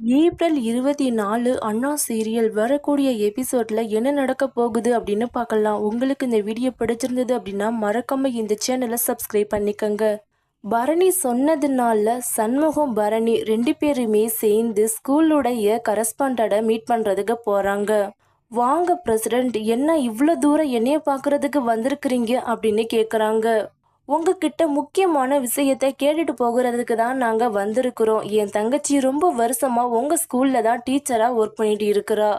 April இருபத்தி நாலு அண்ணா serial வரக்கூடிய எபிசோடில் என்ன நடக்க போகுது அப்படின்னு பார்க்கலாம். உங்களுக்கு இந்த வீடியோ பிடிச்சிருந்தது அப்படின்னா மறக்காம இந்த சேனலை சப்ஸ்கிரைப் பண்ணிக்கோங்க. பரணி சொன்னதுனால சண்முகம் பரணி ரெண்டு பேருமே சேர்ந்து ஸ்கூலுடைய கரஸ்பாண்டடை மீட் பண்ணுறதுக்கு போகிறாங்க வாங்க பிரசிடென்ட் என்ன இவ்வளோ தூரம் என்னைய பார்க்குறதுக்கு வந்திருக்கிறீங்க அப்படின்னு கேட்குறாங்க உங்ககிட்ட முக்கியமான விஷயத்தை கேட்டுட்டு போகிறதுக்கு தான் நாங்கள் வந்திருக்கிறோம். என் தங்கச்சி ரொம்ப வருஷமாக உங்கள் ஸ்கூலில் தான் டீச்சராக ஒர்க் பண்ணிட்டு இருக்கிறா.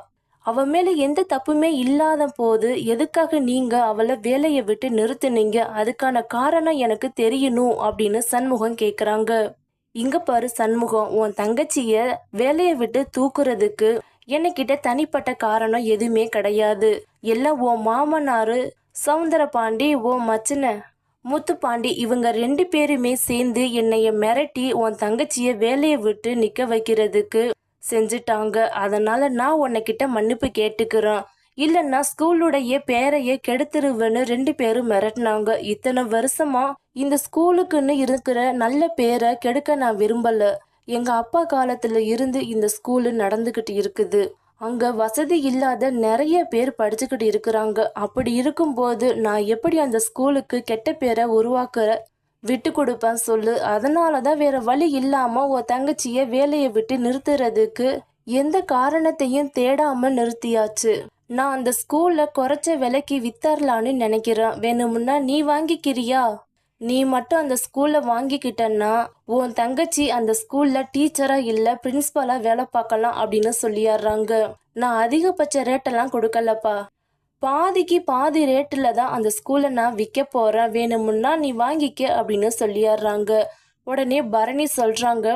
அவ மேலே எந்த தப்புமே இல்லாத போது எதுக்காக நீங்கள் அவளை வேலையை விட்டு நிறுத்துனீங்க? அதுக்கான காரணம் எனக்கு தெரியணும் அப்படின்னு சண்முகம் கேட்குறாங்க இங்க பாரு சண்முகம் உன் தங்கச்சிய வேலையை விட்டு தூக்குறதுக்கு என்கிட்ட தனிப்பட்ட காரணம் எதுவுமே கிடையாது. எல்லாம் உன் மாமனாரு சவுந்தர பாண்டி ஓ மச்சின முத்துப்பாண்டி இவங்க ரெண்டு பேருமே சேர்ந்து என்னைய மிரட்டி உன் தங்கச்சிய வேலையை விட்டு நிக்க வைக்கிறதுக்கு செஞ்சுட்டாங்க. அதனால நான் உன்னைக்கிட்ட மன்னிப்பு கேட்டுக்கிறேன். இல்லைன்னா ஸ்கூலுடைய பேரையே கெடுத்துருவேன்னு ரெண்டு பேரும் மிரட்டினாங்க. இத்தனை வருஷமா இந்த ஸ்கூலுக்குன்னு இருக்கிற நல்ல பேரை கெடுக்க நான் விரும்பல. எங்க அப்பா காலத்துல இருந்து இந்த ஸ்கூலு நடந்துகிட்டு இருக்குது. அங்க வசதி இல்லாத நிறைய பேர் படிச்சுக்கிட்டு இருக்கிறாங்க. அப்படி இருக்கும்போது நான் எப்படி அந்த ஸ்கூலுக்கு கெட்ட பேரை உருவாக்குற விட்டு கொடுப்பேன் சொல்லு. அதனால தான் வேற வழி இல்லாம உன் தங்கச்சிய வேலையை விட்டு நிறுத்துறதுக்கு எந்த காரணத்தையும் தேடாம நிறுத்தியாச்சு. நான் அந்த ஸ்கூல்ல குறைச்ச விலைக்கு வித்தரலான்னு நினைக்கிறேன். வேணும்னா நீ வாங்கிக்கிறியா? நீ மட்டும் அந்த ஸ்கூல்ல வாங்கிக்கிட்டன்னா உன் தங்கச்சி அந்த ஸ்கூல்ல டீச்சரா இல்ல பிரின்சிபாலா வேலை பார்க்கலாம் அப்படின்னு சொல்லிடுறாங்க நான் அதிகபட்ச ரேட்டெல்லாம் கொடுக்கலப்பா. பாதிக்கு பாதி ரேட்டில் தான் அந்த ஸ்கூலை நான் விற்க போகிறேன் வேணுமுன்னா நீ வாங்கிக்க அப்படின்னு சொல்லிடுறாங்க உடனே பரணி சொல்கிறாங்க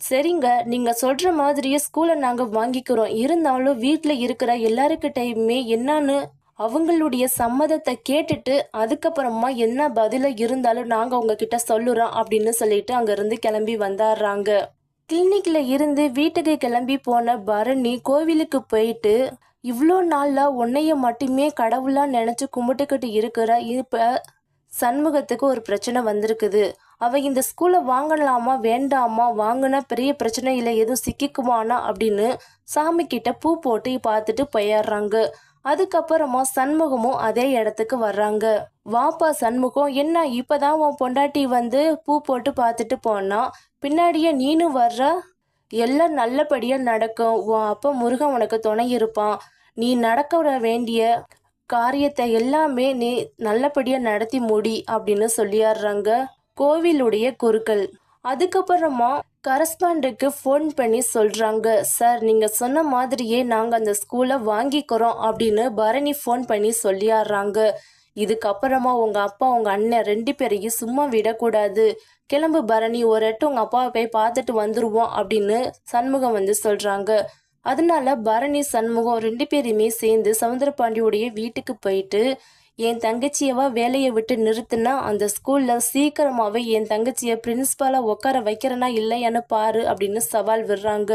சரிங்க நீங்கள் சொல்கிற மாதிரியே ஸ்கூலை நாங்கள் வாங்கிக்கிறோம். இருந்தாலும் வீட்டில் இருக்கிற எல்லாருக்கிட்டையுமே என்னன்னு அவங்களுடைய சம்மதத்தை கேட்டுட்டு அதுக்கப்புறமா என்ன பதில இருந்தாலும் நாங்கள் உங்ககிட்ட சொல்லுறோம் அப்படின்னு சொல்லிட்டு அங்கேருந்து கிளம்பி வந்தாடுறாங்க கிளினிக்ல இருந்து வீட்டுக்கு கிளம்பி போன பரணி கோவிலுக்கு போயிட்டு இவ்வளோ நாளில் உன்னைய மட்டுமே கடவுளாக நினச்சி கும்பிட்டுக்கிட்டு இருக்கிற இப்போ சண்முகத்துக்கு ஒரு பிரச்சனை வந்திருக்குது. அவள் இந்த ஸ்கூலை வாங்கலாமா வேண்டாமா வாங்கினா பெரிய பிரச்சனை இல்லை எதுவும் சிக்கிக்குமானா அப்படின்னு சாமி கிட்ட பூ போட்டு பார்த்துட்டு போயிடுறாங்க அதுக்கப்புறமா சண்முகமும் அதே இடத்துக்கு வர்றாங்க. வாப்பா சண்முகம் என்ன இப்பதான் உன் பொண்டாட்டி வந்து பூ போட்டு பார்த்துட்டு போனா? பின்னாடியே நீனும் வர்ற? எல்லாம் நல்லபடியா நடக்கும். உன் அப்பா முருகன் உனக்கு துணை இருப்பான். நீ நடக்க வேண்டிய காரியத்தை எல்லாமே நீ நல்லபடியா நடத்தி முடி அப்படின்னு சொல்லிடுறாங்க கோவிலுடைய குருக்கள். அதுக்கப்புறமா கரஸ்பாண்டுக்கு ஃபோன் பண்ணி சொல்கிறாங்க சார் நீங்கள் சொன்ன மாதிரியே நாங்கள் அந்த ஸ்கூலை வாங்கிக்கிறோம் அப்படின்னு பரணி ஃபோன் பண்ணி சொல்லிடுறாங்க இதுக்கப்புறமா உங்கள் அப்பா உங்கள் அண்ணன் ரெண்டு பேரையும் சும்மா விடக்கூடாது. கிளம்பு பரணி ஒரு எட்டு உங்கள் அப்பாவை போய் பார்த்துட்டு வந்துடுவோம் அப்படின்னு சண்முகம் வந்து சொல்கிறாங்க அதனால பரணி சண்முகம் ரெண்டு பேருமே சேர்ந்து சவுந்தரபாண்டியுடைய வீட்டுக்கு போயிட்டு என் தங்கச்சியவா வேலையை விட்டு நிறுத்தினா அந்த ஸ்கூல்ல சீக்கிரமாவே என் தங்கச்சியை பிரின்சிபாலா உட்கார வைக்கிறனா இல்லையான்னு பாரு அப்படின்னு சவால் விடுறாங்க.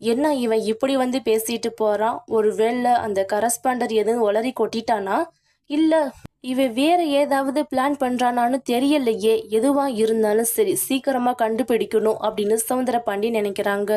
என்ன இவன் இப்படி வந்து பேசிட்டு போறான்? ஒருவேளை அந்த கரஸ்பாண்டர் எதுவும் உளறி கொட்டிட்டானா? இல்ல இவன் வேற ஏதாவது பிளான் பண்றானான்னு தெரியலையே. எதுவா இருந்தாலும் சரி சீக்கிரமா கண்டுபிடிக்கணும் அப்படின்னு சவுந்தர பாண்டி நினைக்கிறாங்க.